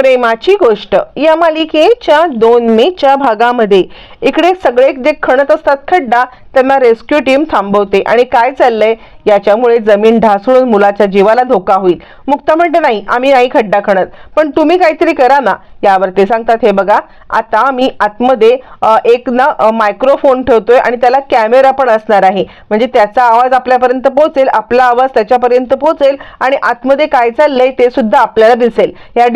प्रेमाची गोष्ट. या मालिकेच्या दोन मेच्या भागामध्ये. इकडे सगळे जे खणत असतात खड्डा त्यांना रेस्क्यू टीम थांबवते. आणि काय चाललंय? याच्यामुळे जमीन ढासळून मुलाच्या जीवाला धोका होईल. मुक्ता म्हणते नाही आम्ही नाही खड्डा खणत. पण तुम्ही काहीतरी करा ना. यावर ते सांगतात हे बघा आता आम्ही आतमध्ये एक ना मायक्रोफोन ठेवतोय आणि त्याला कॅमेरा पण असणार आहे. म्हणजे त्याचा आवाज आपल्यापर्यंत पोहोचेल आपला आवाज त्याच्यापर्यंत पोहोचेल आणि आतमध्ये काय चाललंय ते सुद्धा आपल्याला दिसेल. या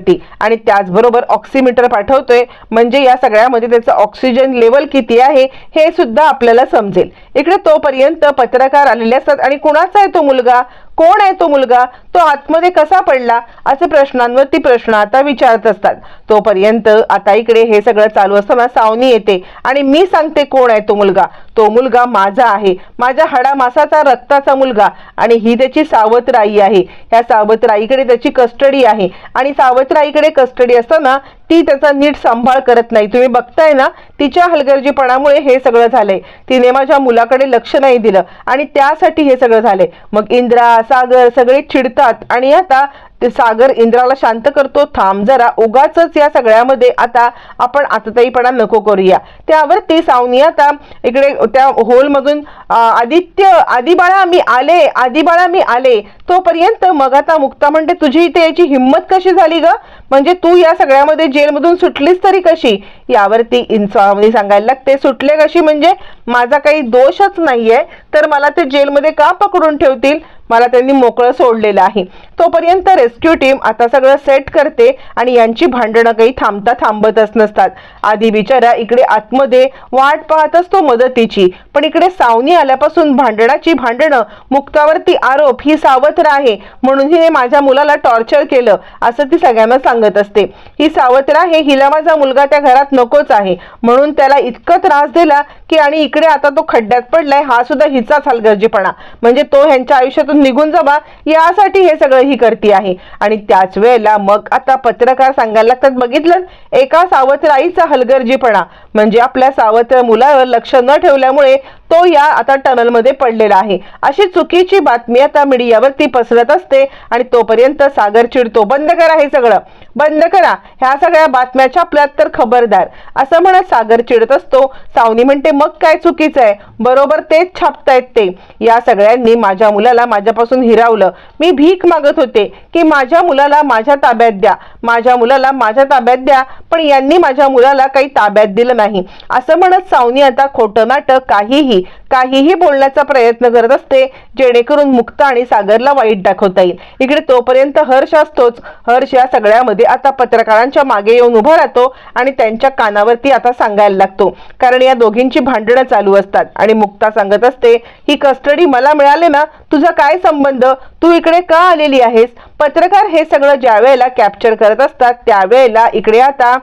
वरती आणि त्याचबरोबर ऑक्सिमीटर पाठवतोय. म्हणजे या सगळ्यामध्ये त्याचं ऑक्सिजन लेवल किती आहे हे सुद्धा आपल्याला समजेल. इकडे तोपर्यंत पत्रकार आलेले असतात. आणि कुणाचा आहे तो मुलगा? कोण आहे तो मुलगा? तो आतमध्ये कसा पडला? असे प्रश्नांवरती प्रश्न आता विचारत असतात. तोपर्यंत आता इकडे हे सगळं चालू असताना सावनी येते आणि मी सांगते कोण आहे तो मुलगा. तो मुलगा माझा आहे. माझ्या हाडामासाचा रक्ताचा मुलगा आणि ही त्याची सावत्राई आहे. ह्या सावत्राईकडे त्याची कस्टडी आहे. आणि सावत्राईकडे कस्टडी असताना ती त्याचा नीट सांभाळ करत नाही. तुम्ही बघताय ना तिच्या हलगर्जीपणामुळे हे सगळं झालंय. तिने माझ्या मुलाकडे लक्ष नाही दिलं आणि त्यासाठी हे सगळं झालंय. मग इंद्रा सागर सगळे चिडतात आणि आता ते सागर इंद्राला शांत करतो थांब जरा उगाच या सगळ्यामध्ये आता आपण आतताईपणा नको करूया. त्यावर ती सावनी आता इकडे त्या होलमधून आदित्य आदिबाळा मी आले आदिबाळा मी आले. तोपर्यंत मग आता मुक्ता म्हणते तुझी इथे याची हिंमत कशी झाली ग? म्हणजे तू या सगळ्यामध्ये जेलमधून सुटलीस तरी कशी? यावरती इन्सावनी सांगायला लागते सुटले कशी म्हणजे? माझा काही दोषच नाहीये. तर मला ते जेलमध्ये का पकडून ठेवतील? मला त्यांनी मोकळं सोडलेलं आहे. तोपर्यंत रेस्क्यू टीम आता सगळं सेट करते आणि यांची भांडणं काही थांबता थांबतच नसतात. आधी बिचारा इकडे आतमध्ये वाट पाहत असतो मदतीची पण इकडे सावनी आल्यापासून भांडणाची भांडणं मुक्तावरती आरोप ही सावत्र आहे. म्हणून हिने माझ्या मुलाला टॉर्चर केलं असं ती सगळ्यांना सांगत असते. ही सावत्र आहे हिला माझा मुलगा त्या घरात नकोच आहे. म्हणून त्याला इतकं त्रास दिला की आणि इकडे आता तो खड्ड्यात पडलाय हा सुद्धा हिचाच हलगर्जीपणा. म्हणजे तो ह्यांच्या आयुष्यातून निघून जावा यासाठी हे सगळं ही करती आहे. आणि त्याच वेळेला मग आता पत्रकार सांगायला लागतात बघितलं एका सावत्र आईचा हलगर्जीपणा. म्हणजे आपल्या सावत्र मुलावर लक्ष न ठेवल्यामुळे तो या आता टनलमध्ये पडलेला आहे. अशी चुकीची बातमी आता मीडियावरती पसरत असते आणि तोपर्यंत सागर चिडतो बंद करा हे सगळं. बंद करा. ह्या सगळ्या बातम्या छापल्यात तर खबरदार. असं म्हणत सागर चिडत असतो. सावनी म्हणते मग काय चुकीचं आहे? बरोबर तेच छापतायत ते. या सगळ्यांनी माझ्या मुलाला माझ्यापासून हिरावलं. मी भीक मागत होते की माझ्या मुलाला माझ्या ताब्यात द्या. माझ्या मुलाला माझ्या ताब्यात द्या पण यांनी माझ्या मुलाला काही ताब्यात दिलं नाही. असं म्हणत सावनी आता खोटं नाटक काहीही काहीही बोलण्याचा प्रयत्न करत असते जेणेकरून मुक्ता आणि सागरला वाईट दाखवता येईल. इकडे तोपर्यंत हर्ष असतोच. हर्ष या सगळ्यामध्ये आता पत्रकारांच्या मागे येऊन उभा राहतो आणि त्यांच्या कानावरती आता सांगायला लागतो. कारण या दोघींची भांडणं चालू असतात आणि मुक्ता सांगत असते ही कस्टडी मला मिळाले ना तुझा काय संबंध? तू इकडे का आलेली आहेस? पत्रकार हे सगळं ज्या वेळेला कॅप्चर करत असतात त्यावेळेला इकडे आता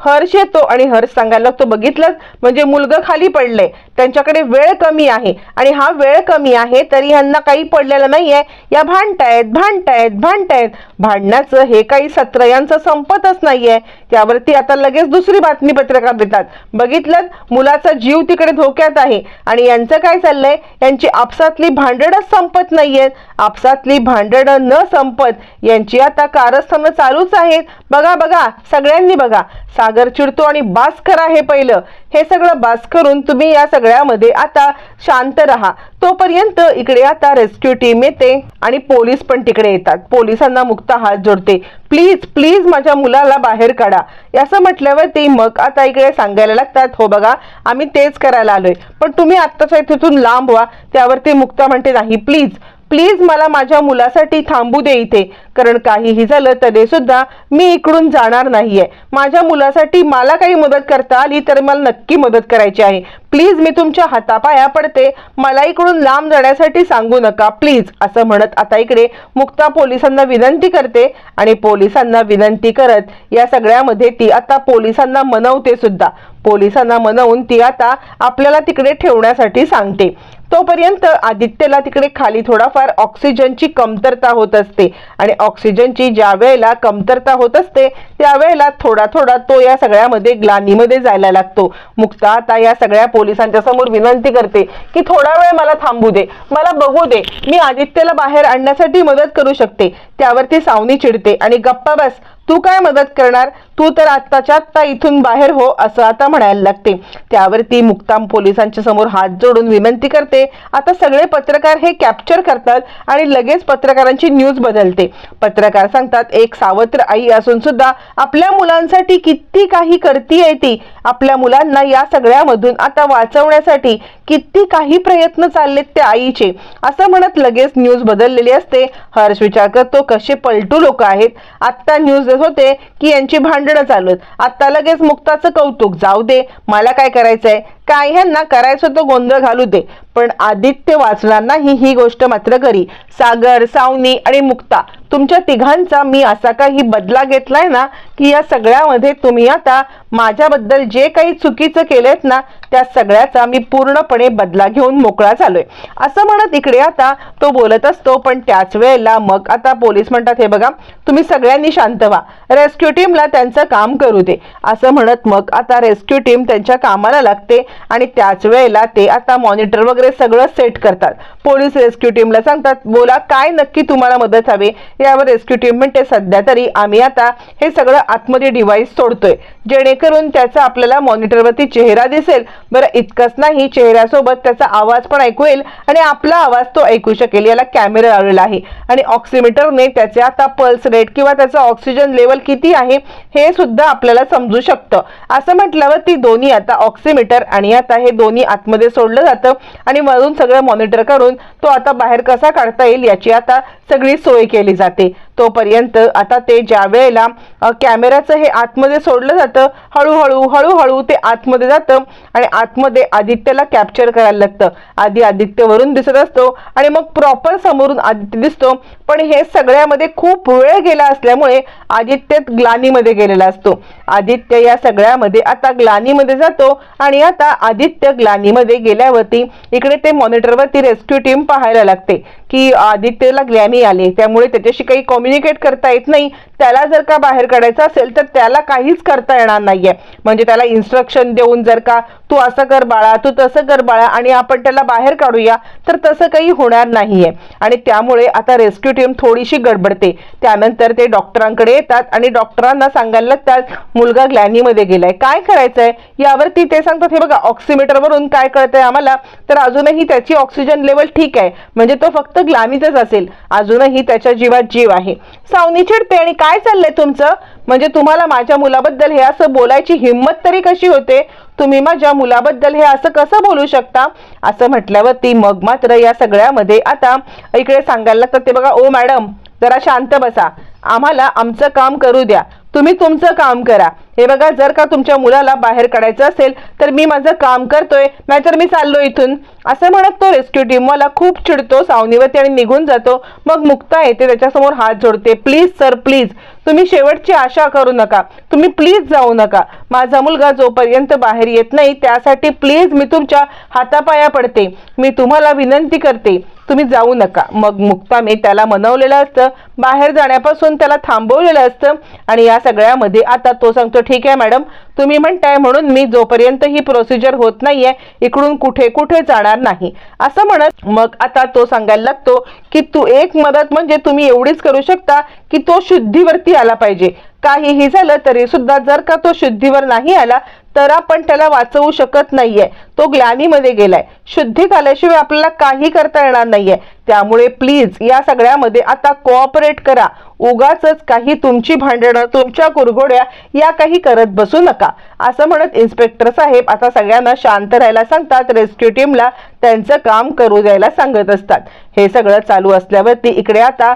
हर्ष येतो आणि हर्ष सांगायला लागतो बघितलं म्हणजे मुलगा खाली पडले त्यांच्याकडे वेळ कमी आहे. आणि हा वेळ कमी आहे तरी ह्यांना काही पडलेलं नाहीये. या भांडतायत भांडतायत भांडतायत. भांडण्याचं हे काही सत्र यांचं संपतच नाहीये. त्यावरती आता लगेच दुसरी बातमी पत्रकार देतात बघितलं मुलाचा जीव तिकडे धोक्यात आहे. आणि यांचं काय चाललंय? यांची आपसातली भांडणच संपत नाहीयेत. आपसातली भांडणं न संपत यांची आता कारस्थानं चालूच आहेत. बघा बघा सगळ्यांनी बघा. सागर चिडतो आणि बास करा हे पहिलं. हे सगळं बास करून तुम्ही या सगळ्यामध्ये आता शांत राहा. तोपर्यंत इकडे आता रेस्क्यू टीम येते आणि पोलीस पण तिकडे येतात. पोलिसांना मुक्ता हात जोडते. प्लीज प्लीज माझ्या मुलाला बाहेर काढा. असं म्हटल्यावरती मग आता इकडे सांगायला लागतात हो बघा आम्ही तेच करायला आलोय. पण तुम्ही आत्ताच्या तिथून लांब व्हा. त्यावरती मुक्ता म्हणते नाही. प्लीज प्लीज मला माझ्या मुलासाठी थांबू दे इथे. कारण काहीही झालं तरी सुद्धा मी इकडून जाणार नाहीये. माझ्या मुलासाठी मला काही मदत करता आली तर मला नक्की मदत करायची आहे. प्लीज मी तुमच्या हातापाया पडते. मला इकडून लांब जाण्यासाठी सांगू नका. प्लीज असं म्हणत आता इकडे मुक्ता पोलिसांना विनंती करते आणि पोलिसांना विनंती करत या सगळ्यामध्ये ती आता पोलिसांना मनवते सुद्धा. पोलिसांना मनवून ती आता आपल्याला तिकडे ठेवण्यासाठी सांगते. तोपर्यंत आदित्यला तिकडे खाली थोडाफार ऑक्सिजनची कमतरता होत असते. आणि ऑक्सिजनची ज्या वेळेला कमतरता होत असते त्यावेळेला थोडा थोडा तो या सगळ्यामध्ये ग्लानीमध्ये जायला लागतो. मुक्ता आता या सगळ्या पोलिसांच्या समोर विनंती करते की थोडा वेळ मला थांबू दे मला बघू दे मी आदित्यला बाहेर आणण्यासाठी मदत करू शकते. त्यावरती सावनी चिडते आणि गप्पा बस तू काय मदत करणार? तू तर आत्ताच्या आत्ता इथून बाहेर हो असं आता म्हणायला लागते. त्यावरती मुक्ताम पोलिसांच्या समोर हात जोडून विनंती करते. आता सगळे पत्रकार हे कॅप्चर करतात आणि लगेच पत्रकारांची न्यूज बदलते. पत्रकार सांगतात एक सावत्र आई असून सुद्धा आपल्या मुलांसाठी किती काही करती ती. आपल्या मुलांना या सगळ्यामधून आता वाचवण्यासाठी किती काही प्रयत्न चाललेत त्या आईचे. असं म्हणत लगेच न्यूज बदललेली असते. हर्ष विचार करतो कसे पलटू लोक आहेत. आत्ता न्यूज देत होते की यांची भांड भांडणं चालू आहेत. आत्ता लगेच मुक्ताचं कौतुक. जाऊ दे मला काय करायचंय? काय ह्यांना करायचं तो गोंधळ घालू दे. पण आदित्य वाचणार नाही ही गोष्ट मात्र करी सागर सावनी आणि मुक्ता तुमच्या तिघांचा मी असा काही बदला घेतलाय ना की या सगळ्यामध्ये तुम्ही आता माझ्याबद्दल जे काही चुकीचं केलेत ना त्या सगळ्याचा मी पूर्णपणे बदला घेऊन मोकळा झालोय. असं म्हणत इकडे आता तो बोलत असतो पण त्याच वेळेला मग आता पोलीस म्हणतात हे बघा तुम्ही सगळ्यांनी शांत व्हा. रेस्क्यू टीमला त्यांचं काम करू दे. असं म्हणत मग आता रेस्क्यू टीम त्यांच्या कामाला लागते. आणि त्याच वेळेला ते आता मॉनिटर वगैरे सगळं सेट करतात. पोलीस रेस्क्यू टीमला सांगतात बोला काय नक्की तुम्हाला मदत हवी? यावर रेस्क्यू टीम म्हणते सध्या तरी आम्ही आता हे सगळं आतमध्ये डिव्हाइस सोडतोय. जेणेकरून त्याचा आपल्याला मॉनिटरवरती चेहरा दिसेल. बरं इतकंच नाही चेहऱ्यासोबत त्याचा आवाज पण ऐकू येईल आणि आपला आवाज तो ऐकू शकेल. याला कॅमेरा लावलेला आहे. आणि ऑक्सिमीटरने त्याचे आता पल्स रेट किंवा त्याचा ऑक्सिजन लेवल किती आहे हे सुद्धा आपल्याला समजू शकतं. असं म्हटल्यावर ती दोन्ही आता ऑक्सिमीटर आणि आता हे दोन्ही आतमध्ये सोडलं जातं आणि मधून सगळं मॉनिटर करून तो आता बाहेर कसा काढता येईल याची आता सगळी सोय केली जाते. तोपर्यंत आता ते ज्या वेळेला कॅमेऱ्याचं हे आतमध्ये सोडलं जातं हळूहळू हळूहळू ते आतमध्ये जातं आणि आतमध्ये आदित्यला कॅप्चर करायला लागतं. आधी आदित्य वरून दिसत असतो आणि मग प्रॉपर समोरून आदित्य दिसतो. पण हे सगळ्यामध्ये खूप वेळ गेला असल्यामुळे आदित्य ग्लानीमध्ये गेलेला असतो. आदित्य या सगळ्यामध्ये आता ग्लानीमध्ये जातो आणि आता आदित्य ग्लानीमध्ये गेल्यावरती इकडे ते मॉनिटरवरती रेस्क्यू टीम पाहायला लागते. की आदित्यला ग्लॅमी आले. त्यामुळे त्याच्याशी काही कम्युनिकेट करता येत नाही. त्याला जर का बाहेर काढायचं असेल तर त्याला काहीच करता येणार नाहीये. म्हणजे त्याला इन्स्ट्रक्शन देऊन जर का तू असं कर बाळा तू तसं कर बाळा आणि आपण त्याला बाहेर काढूया तर तसं काही होणार नाहीये. आणि त्यामुळे आता रेस्क्यू टीम थोडीशी गडबडते. त्यानंतर ते डॉक्टरांकडे येतात आणि डॉक्टरांना सांगायला लागतात मुलगा ग्लॅनीमध्ये गेलाय काय करायचंय? यावरती ते सांगतात हे बघा ऑक्सिमीटर वरून काय कळतंय आम्हाला तर अजूनही त्याची ऑक्सिजन लेवल ठीक आहे. म्हणजे तो फक्त ग्लॅनीतच असेल. अजूनही त्याच्या जीवात जीव आहे. सावनी चिडते आणि काय काय चाललंय तुमचं? म्हणजे तुम्हाला माझ्या मुलाबद्दल हे असं बोलायची हिंमत तरी कशी होते? तुम्ही माझ्या मुलाबद्दल हे असं कसं बोलू शकता? असं म्हटल्यावरती मग मात्र या सगळ्यामध्ये आता इकडे सांगायला लागतात ते बघा ओ मॅडम जरा शांत बसा. आम्हाला आमचं काम करू द्या. तुम्ही तुमचं काम करा. हे बघा जर का तुमच्या मुलाला बाहेर काढायचं असेल तर मी माझं काम करतोय नाहीतर मी चाललो इथून. असं म्हणत तो रेस्क्यू टीम मला खूप चिडतो सावनीवरती आणि निघून जातो. मग मुक्ता येते त्याच्यासमोर हात जोडते. Please sir please. तुम्ही शेवटची आशा करू नका. तुम्ही प्लीज जाऊ नका. माझा मुलगा जोपर्यंत बाहेर येत नाही त्यासाठी प्लीज मी तुमच्या हातापाया पडते. मी तुम्हाला विनंती करते तुम्ही जाऊ नका. मग मुक्ताने त्याला मनवलेलं असतं. बाहेर जाण्यापासून त्याला थांबवलेलं असतं. आणि या सगळ्यामध्ये आता तो सांगतो ठीक आहे मॅडम. तुम्ही म्हणताय म्हणून मी जोपर्यंत ही प्रोसिजर होत नाहीये इकडून कुठे कुठे जाणार नाही. असं म्हणत मग आता तो सांगायला लागतो की तू एक मदत म्हणजे तुम्ही एवढीच करू शकता की तो शुद्धीवरती आला पाहिजे. काहीही झालं तरी सुद्धा जर का तो शुद्धीवर नाही आला तर आपण त्याला वाचवू शकत नाहीये. तो ग्लानीमध्ये गेलाय. शुद्धीत आल्याशिवाय आपल्याला काही करता येणार नाहीये. त्यामुळे प्लीज या सगळ्यामध्ये आता कोऑपरेट करा. उगाच काही तुमची भांडणं तुमच्या कुरघोड्या या काही करत बसू नका. असं म्हणत इन्स्पेक्टर साहेब आता सगळ्यांना शांत राहायला सांगतात रेस्क्यू टीमला त्यांचं काम करू द्यायला सांगत असतात. हे सगळं चालू असल्यावरती इकडे आता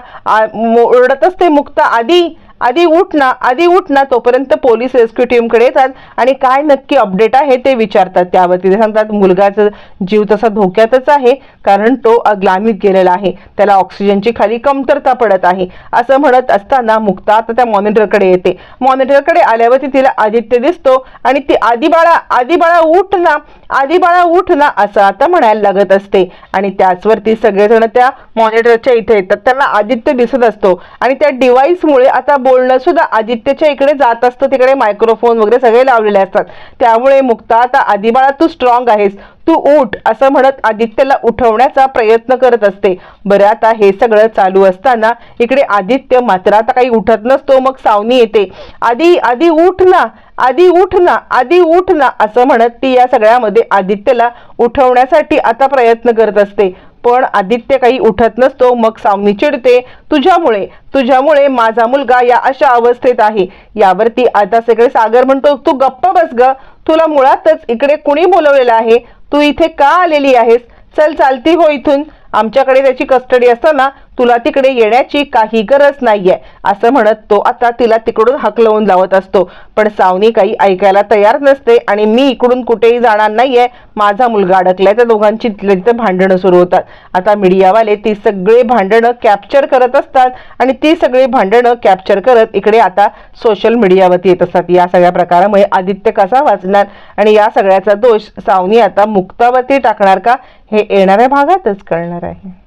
ओरडत असते मुक्त आधी आधी उठ ना आधी उठ ना तोपर्यंत पोलीस रेस्क्यू टीमकडे येतात आणि काय नक्की अपडेट आहे ते विचारतात. त्यावरती ते सांगतात मुलगाचा जीव तसा धोक्यातच आहे कारण तो अग्लामीत गेलेला आहे. त्याला ऑक्सिजनची खाली कमतरता पडत आहे. असं म्हणत असताना मुक्ता आता त्या मॉनिटरकडे येते. मॉनिटरकडे आल्यावरती तिला आदित्य दिसतो आणि ती आदिबाळा आदिबाळा उठ ना. आधी बाळा असं आता म्हणायला लागत असते. आणि त्याचवरती सगळेजण त्या मॉनिटरच्या इथे येतात. त्यांना आदित्य दिसत असतो. आणि त्या डिव्हाइसमुळे आता बोलणं सुद्धा आदित्यच्या इकडे जात असतं. तिकडे मायक्रोफोन वगैरे सगळे लावलेले असतात. त्यामुळे मुक्ता आता आदिबाळा तू स्ट्रॉंग आहेस. तू उठ असं म्हणत आदित्यला उठवण्याचा प्रयत्न करत असते. बरं आता हे सगळं चालू असताना इकडे आदित्य मात्र आता काही उठत नसतो. मग सावनी येते. आधी आधी उठ ना आधी उठ ना आधी उठ ना असं म्हणत ती या सगळ्यामध्ये आदित्यला उठवण्यासाठी आता प्रयत्न करत असते. पण आदित्य काही उठत नसतो. मग सावनी चिडते तुझ्यामुळे तुझ्यामुळे माझा मुलगा या अशा अवस्थेत आहे. यावरती आता सगळे सागर म्हणतो तू गप्प बस ग. तुला मुळातच इकडे कुणी बोलवलेलं आहे? तू इथे का आलेली आहेस? चल चालती हो इथून. आमच्याकडे त्याची कस्टडी असताना तुला तिकडे येण्याची काही गरज नाहीये असं म्हणत तो आता तिला तिकडून हकलवून लावत असतो. पण सावनी काही ऐकायला तयार नसते आणि मी इकडून कुठेही जाणार नाहीये. माझा मुलगा अडकलाय त्या दोघांची तिथल्या तिथं भांडणं सुरू होतात. आता मीडियावाले ती सगळी भांडणं कॅप्चर करत असतात आणि ती सगळी भांडणं कॅप्चर करत इकडे आता सोशल मीडियावरती येत असतात. या सगळ्या प्रकारामुळे आदित्य कसा वाचणार? आणि या सगळ्याचा दोष सावनी आता मुक्तावरती टाकणार का? हे येणाऱ्या भागातच कळणार आहे.